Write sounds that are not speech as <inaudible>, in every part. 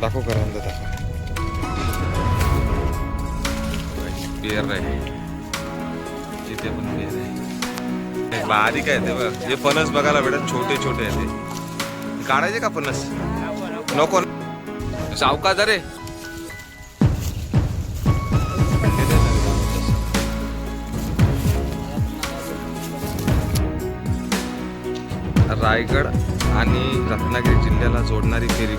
दाखव करवंद दाखव पेर आहे. इथे पण पेर आहे. बारीक आहे ते बघ. हे फणस बघायला भेटत छोटे छोटे आहे ते. काढायचे का फणस? नको. सावका जरे रायगड आणि रत्नागिरी जिल्ह्याला जोडणारी फेरी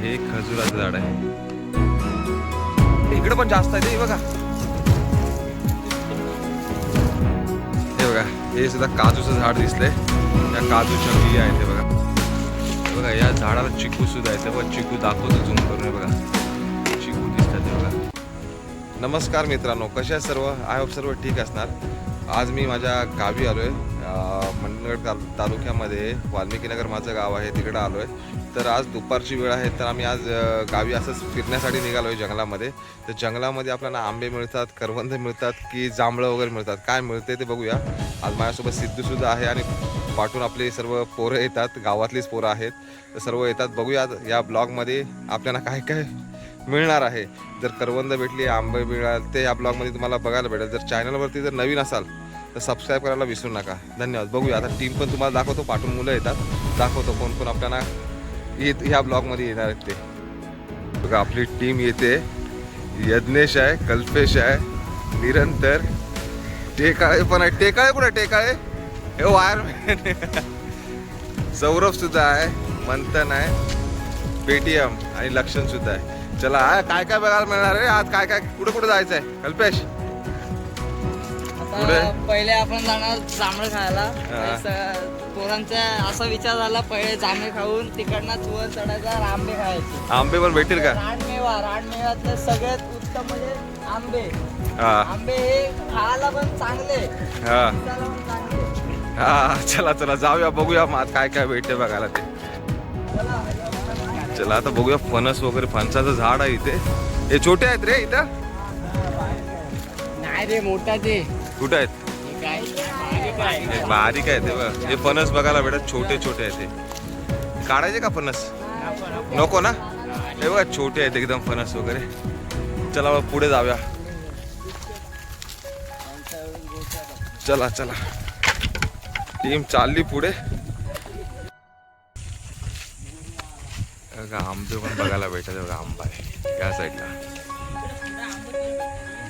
हे खजुराचं झाड आहे. इकडे पण जास्त आहे ते बघा. हे बघा हे सुद्धा काजूचं झाड दिसलंय त्या काजूच्या बिया आहेत हे बघा. बघा या झाडाला चिकू सुद्धा आहे. ते बघा चिकू दाखवतो झूम करून बघा. चिकू दिसतात हे बघा. नमस्कार मित्रांनो कशा आहे सर्व? आय होप सर्व ठीक असणार. आज मी माझ्या गावी आलो आहे मंडणगड ताल तालुक्यामध्ये वाल्मिकीनगर माझं गाव आहे तिकडं आलो आहे तर आज दुपारची वेळ आहे तर आम्ही आज गावी असंच फिरण्यासाठी निघालो आहे जंगलामध्ये. तर जंगलामध्ये आपल्याला आंबे मिळतात करवंद मिळतात की जांभळं वगैरे मिळतात. काय मिळते ते बघूया. आज माझ्यासोबत सिद्धूसुद्धा आहे आणि पाठून आपले सर्व पोरं येतात गावातलीच पोरं आहेत. तर सर्व येतात बघूया या ब्लॉगमध्ये आपल्याला काय काय मिळणार आहे. जर करवंद भेटली आंबे मिळाल ते या ब्लॉगमध्ये तुम्हाला बघायला भेटेल. जर चॅनलवरती जर नवीन असाल तर सबस्क्राईब करायला विसरू नका. धन्यवाद. बघूया आता टीम पण तुम्हाला दाखवतो पाठून मुलं येतात. दाखवतो कोण कोण आपल्याला येत ह्या ब्लॉगमध्ये येणार आहेत ते. बघा आपली टीम येते. यज्ञेश आहे कल्पेश आहे निरंतर. टेकाळे पण आहे. टेकाळे कुठे टेकाळे? हे वायरमॅन सौरभ सुद्धा आहे मंथन आहे पेटीएम आणि लक्षण सुद्धा आहे. चला काय काय बघायला मिळणार आहे? आज काय काय कुठे कुठे जायचं आहे कल्पेश? पुढे? पहिले आपण जाणार जांभळं खायला. पोरांचा असा विचार झाला पहिले जांभळे खाऊन तिकडनं वर चढायचा आंबे खायचे. आंबे पण भेटतील का? रानमेवा रानमेव्यातलं सगळ्यात उत्तम म्हणजे आंबे. हा. आंबे हे खायला पण चांगले. हा. हा चला चला जाऊया बघूया काय काय भेटते बघायला ते. चला आता बघूया फणस वगैरे फणसाचं झाड आहे इथे. हे छोटे आहेत रे इथं? नाही रे मोठा ते. कुठं आहेत? हे बारीक आहे ते बघ. हे फणस बघायला भेटत छोटे छोटे आहेत ते काढायचे का फणस? नको ना? हे बघा छोटे आहेत एकदम फणस वगैरे. चला बघ पुढे जाऊया. चला चला. टीम चालली पुढे. बघा, आंबे पण बघायला भेटत बघा आंबा आहे. या साईडला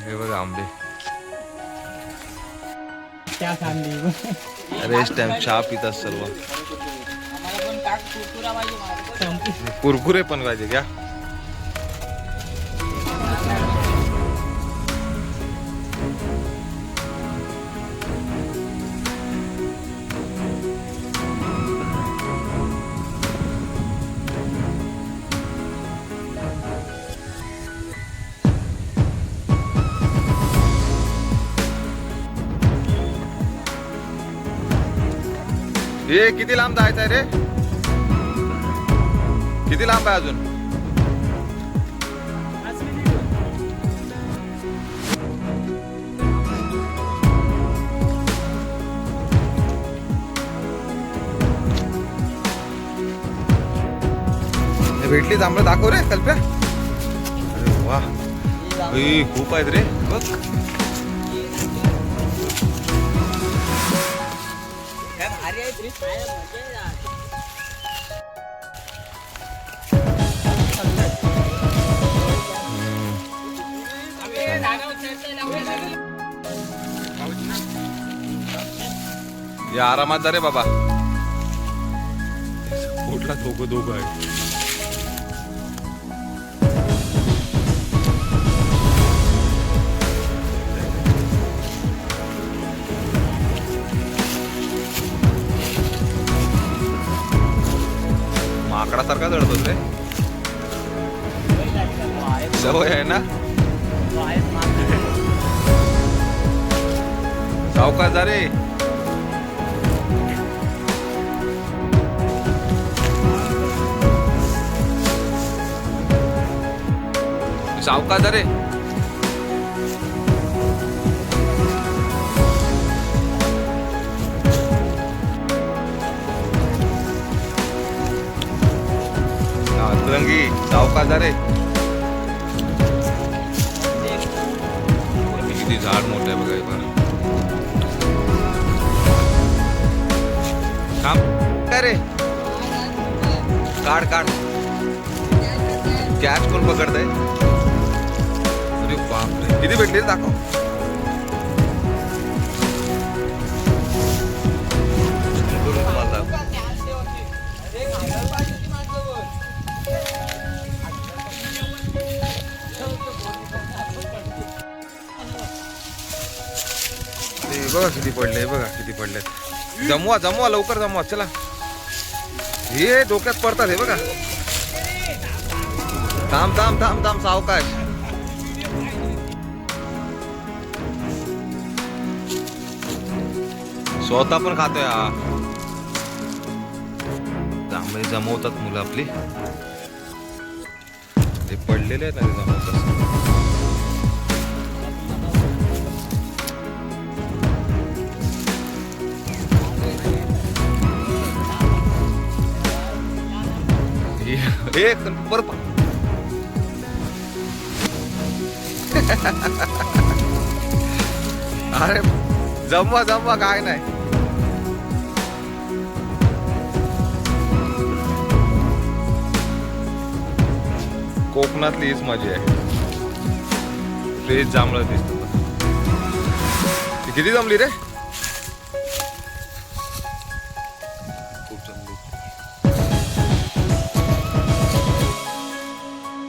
हे बघा आंबे. रेस्ट टाइम चहा पितात सर्व कुरकुरे पण पाहिजे घ्या हे किती लांब जायचं आहे रे? किती लांब आहे अजून? भेटली जांभळं दाखव रे कल्प्या. अरे वा. खूप आहेत रे. बघ. या आरामात जा रे बाबा. कुठला दोघं दोघं आहे? सारखा चढतो रे. सवय आहे ना? सावकाश जा रे. सावकाश जा रे. सावकाश रे किती झाड मोठं आहे बघा काम काय रे? काढ काढ. कॅश कोण पकडताय? अरे बापरे. किती भेटले दाखव. बघा किती पडले बघा किती पडले. जमवा जमवा लवकर जमवा चला. हे डोक्यात पडतात हे बघा. थांब थांब थांब थांब सावकाश. स्वतः पण खातोय हा. जांभळे जमवतात मुलं आपली. ते पडलेले आहेत ना ते जमवतात. <laughs> एक बर <laughs> अरे जमवा जमवा काय नाही. कोकणातली हीच मजा आहे. फ्रेश जांभळं दिसत किती जमली रे?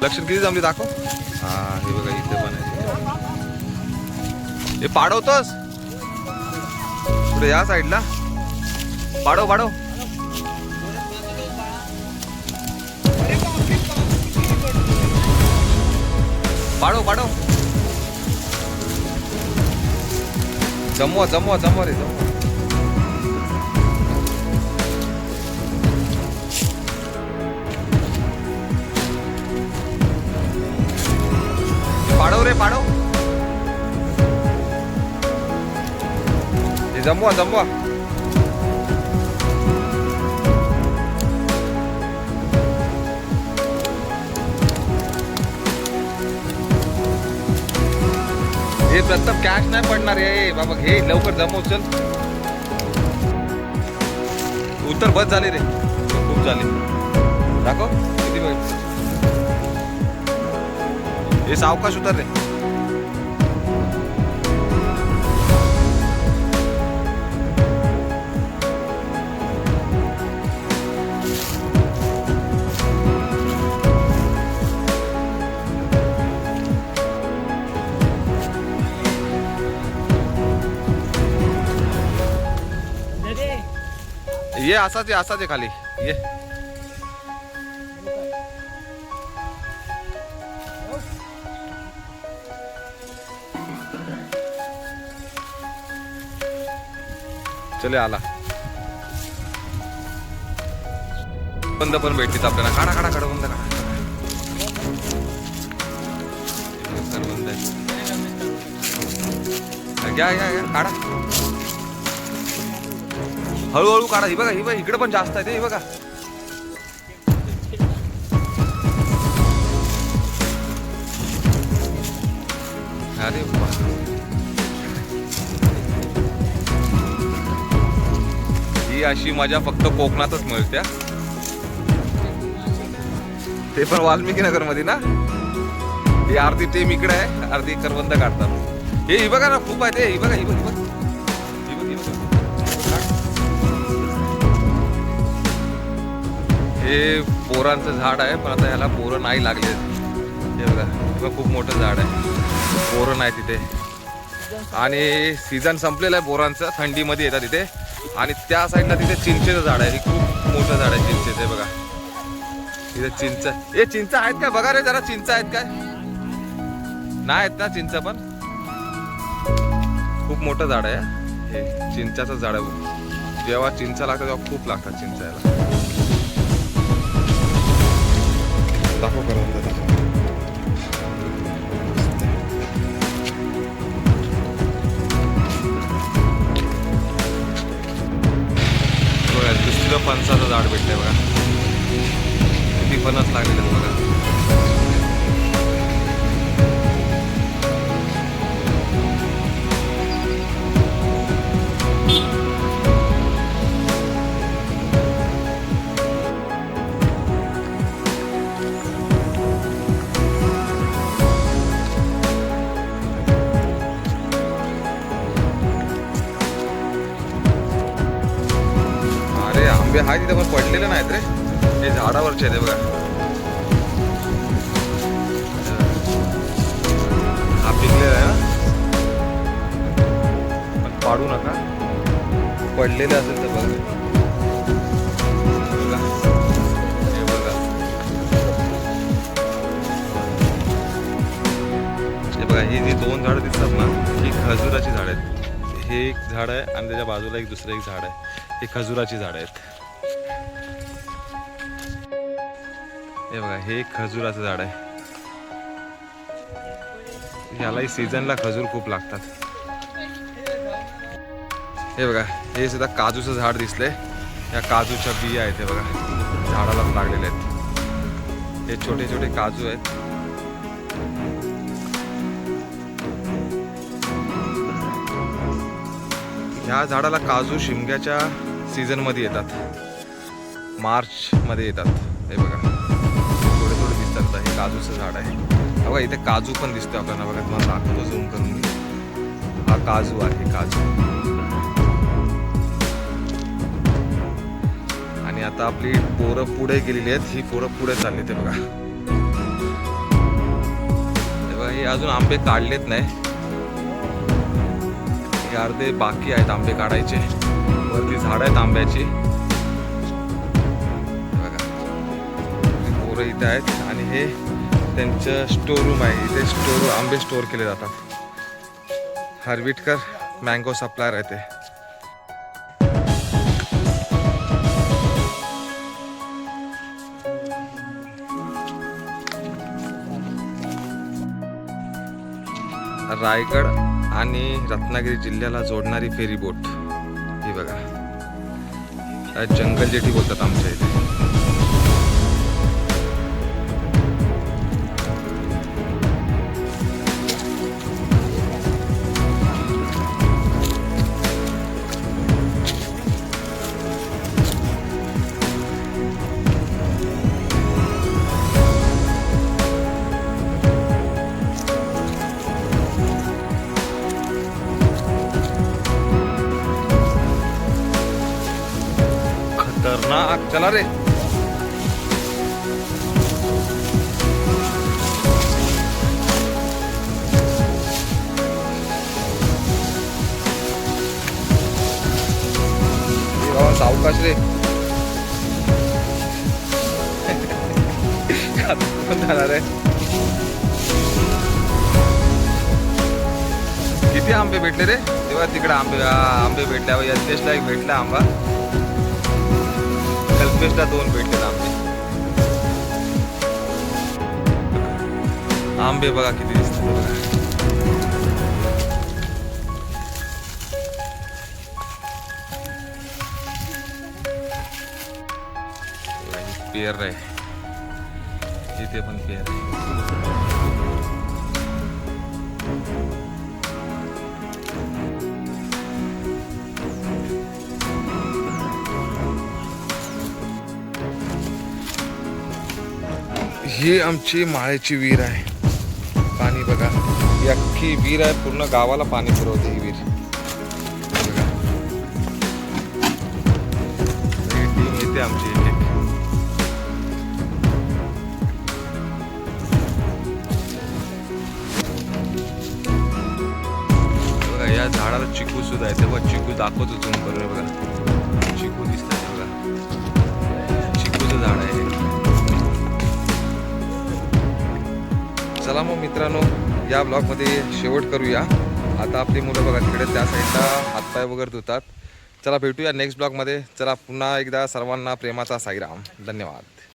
लक्षण किती जमली दाखव. हा हे बघा इथे पण आहे. हे पाडवतोस? पुढे या साईडला पाडव पाडव. पाडव पाडव. जमवा जमवा जमवा रे जमवा. पाडव रे पाडव. हे जमवा जमवा. हे प्रथम कॅश नाही पडणार आहे बाबा घे लवकर जमव चल. उत्तर बस झाली रे. खूप झाले. दाखव. हे सावकाश उतर रे. ये असाच आहे असाच आहे खाली. ये. चले आला. बंद पण भेटलीत आपल्याला. काढा काढा काढा बंद काढा. तर या या घ्या घ्या घ्या काढा. हळूहळू काढा. ही बघा ही बघा इकडे पण जास्त आहे ते बघा. अरे ही अशी मजा फक्त कोकणातच मिळते ते पण वाल्मिकी नगरमध्ये ना? ही अर्धी टीम इकडे आहे अर्धी करवंद काढतात. हे बघा ना खूप आहे ते ही बघा ही बघ बघ. हे पोरांचं झाड आहे पण आता ह्याला पोरं नाही लागले. हे बघा हे खूप मोठं झाड आहे. पोरं नाही तिथे. आणि सीझन संपलेलं आहे बोरांचं थंडीमध्ये येतात तिथे आणि त्या साईडला तिथे चिंचेचं झाड आहे. हे खूप मोठं झाड आहे चिंचेचं बघा. तिथे चिंच. हे चिंच आहेत का बघा रे जरा चिंच आहेत काय? नाही आहेत ना चिंच पण? खूप मोठं झाड आहे. हे चिंचाचं झाड आहे जेव्हा चिंच लागतं तेव्हा खूप लागतात चिंचायला. दाखव करून बघा दुसरीला फणसाचं झाड भेटलं बघा. किती फणस लागलेलं बघा. झाडावरचे आहे ते बघा. हा पिकलेला आहे ना पण पाडू नका. पडलेले असेल तर बघा. बघा. हे बघा. हे बघा जी दोन झाडं दिसतात ना ही खजुराची झाड आहेत. हे एक झाड आहे आणि त्याच्या बाजूला एक दुसरं एक झाड आहे. हे खजुराची झाड आहेत. हे बघा हे खजुराचं झाड आहे. ह्यालाही सीझनला खजूर खूप लागतात. हे बघा हे सुद्धा काजूचं झाड दिसलंय या काजूच्या बिया आहेत हे बघा झाडाला लागलेले आहेत. हे छोटे छोटे काजू आहेत. ह्या झाडाला काजू शिमग्याच्या सीझनमध्ये येतात. मार्चमध्ये येतात. हे बघा. काजूचं झाड आहे. बघा इथे काजू पण दिसतोय आपल्याला. बघा तुम्हाला दाखवतो झूम करून मी. हा काजू आहे काजू. आणि आता आपली पोरं पुढे गेलेली आहेत. ही पोरं पुढे चालली ते बघा. तेव्हा बघा हे अजून आंबे काढलेत नाही. हे अर्धे बाकी आहेत आंबे काढायचे. वरती झाड आहेत आंब्याची. बघा. पोरं इथे आहेत. आणि हे त्यांचं स्टोर रूम आहे. इथे स्टोर आंबे स्टोअर केले जातात. हरविटकर मँगो सप्लायर आहे ते. रायगड आणि रत्नागिरी जिल्ह्याला जोडणारी फेरी बोट ही बघा. जंगल जेटी बोलतात आमच्या इथे. खतरनाक चला रे। सावकाश रे? जाणार किती आंबे भेटले रे? तेव्हा तिकडे आंबे आंबे भेटले यज्ञेशला एक भेटला आंबा. कल्पेशला दोन भेटले आंबे. आंबे बघा किती दिसतात पेर आहे इथे पण पेर आहे ही आमची माळ्याची विहीर आहे. पाणी बघा. ही अख्खी विहीर आहे. पूर्ण गावाला पाणी पुरवते ही विहीर टीम येते आमची एक बघा या झाडाला चिकू सुद्धा आहे. तेव्हा चिकू दाखवतो झूम करून बघा. चला मग मित्रांनो या ब्लॉगमध्ये शेवट करूया. आता आपली मुलं बघा तिकडे त्या साईडला हातपाय वगैरे धुतात. चला भेटूया नेक्स्ट ब्लॉगमध्ये. चला पुन्हा एकदा सर्वांना प्रेमाचा साईराम. धन्यवाद.